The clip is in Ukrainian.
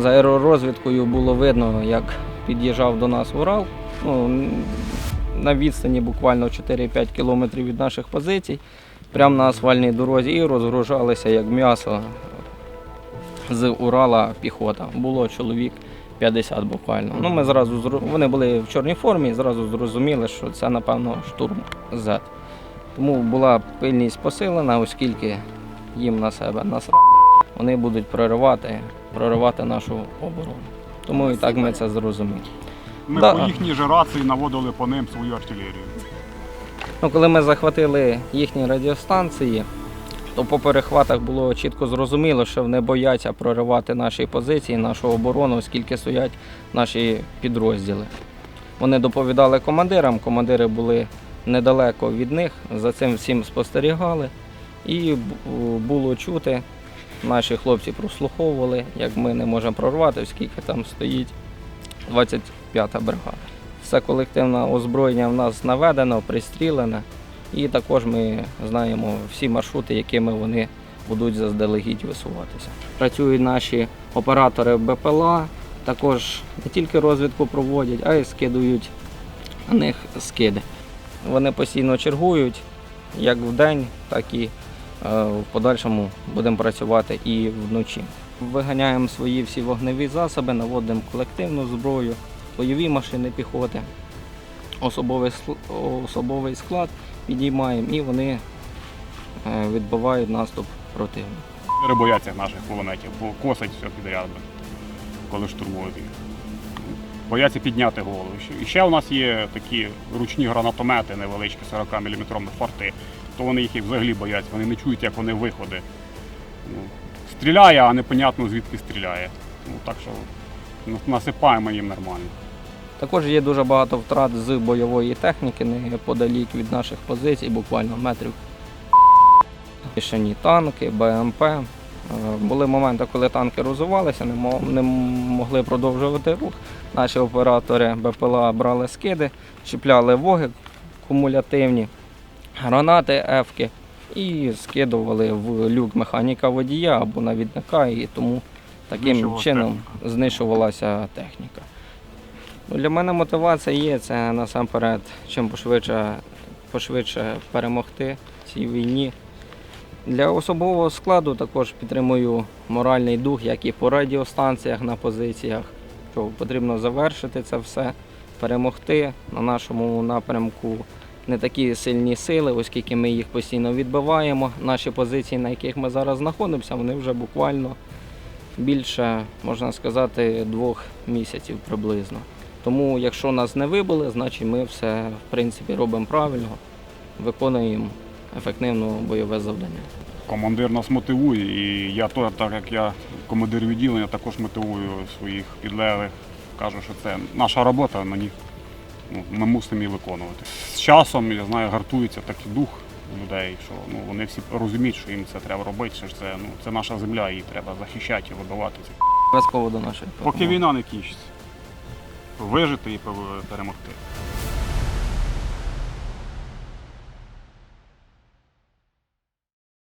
з аеророзвідкою було видно, як під'їжджав до нас Урал. Ну, на відстані буквально 4-5 кілометрів від наших позицій, прямо на асфальтній дорозі, і розгружалися як м'ясо з Урала піхота. Було чоловік 50 буквально. Ну, ми зразу вони були в чорній формі і зразу зрозуміли, що це, напевно, штурм Z. Тому була пильність посилена, оскільки їм на себе насра... вони будуть проривати, проривати нашу оборону. Тому і так ми це зрозуміли. Ми Да. по їхній же рації наводили по ним свою артилерію. Ну, коли ми захватили їхні радіостанції, то по перехватах було чітко зрозуміло, що вони бояться проривати наші позиції, нашу оборону, оскільки стоять наші підрозділи. Вони доповідали командирам, командири були недалеко від них, за цим всім спостерігали. І було чути, наші хлопці прослуховували, як ми не можемо прорвати, оскільки там стоїть 25-та бригада. Все колективне озброєння в нас наведено, пристрілене. І також ми знаємо всі маршрути, якими вони будуть заздалегідь висуватися. Працюють наші оператори БПЛА, також не тільки розвідку проводять, а й скидують на них скиди. Вони постійно чергують як вдень, так і в подальшому будемо працювати і вночі. Виганяємо свої всі вогневі засоби, наводимо колективну зброю, бойові машини піхоти, особовий, особовий склад підіймаємо і вони е, відбивають наступ противника. Артилери бояться наших кулеметів, бо косить все підряд, коли штурмують їх. Бояться підняти голову. І ще у нас є такі ручні гранатомети невеличкі 40 мм форти, то вони їх і взагалі бояться, вони не чують, як вони виходи. Ну, стріляє, а непонятно звідки стріляє. Ну, так що насипаємо їм нормально. Також є дуже багато втрат з бойової техніки неподалік від наших позицій, буквально метрів. Рішені танки, БМП. Е, Були моменти, коли танки розувалися, не могли продовжувати рух. Наші оператори БПЛА брали скиди, чіпляли воги кумулятивні, гранати ефки і скидували в люк механіка водія або навідника, і тому таким чином техніка. знищувалася техніка. Ну, Для мене мотивація є це насамперед, чим пошвидше, пошвидше перемогти в цій війні. Для особового складу також підтримую моральний дух, як і по радіостанціях на позиціях. Що потрібно завершити це все, перемогти на нашому напрямку не такі сильні сили, оскільки ми їх постійно відбиваємо. Наші позиції, на яких ми зараз знаходимося, вони вже буквально більше, можна сказати, двох місяців приблизно. Тому, якщо нас не вибили, значить ми все в принципі робимо правильно, виконуємо ефективно бойове завдання. Командир нас мотивує, і я то, так як я командир відділення, також мотивую своїх підлеглих. Кажу, що це наша робота, на них ми мусимо її виконувати. З часом, я знаю, гартується такий дух людей, що ну, вони всі розуміють, що їм це треба робити, що це, ну, це наша земля, її треба захищати і вибивати. Обов'язково до нашої Поки війна не кінчиться. Вижити і перемогти.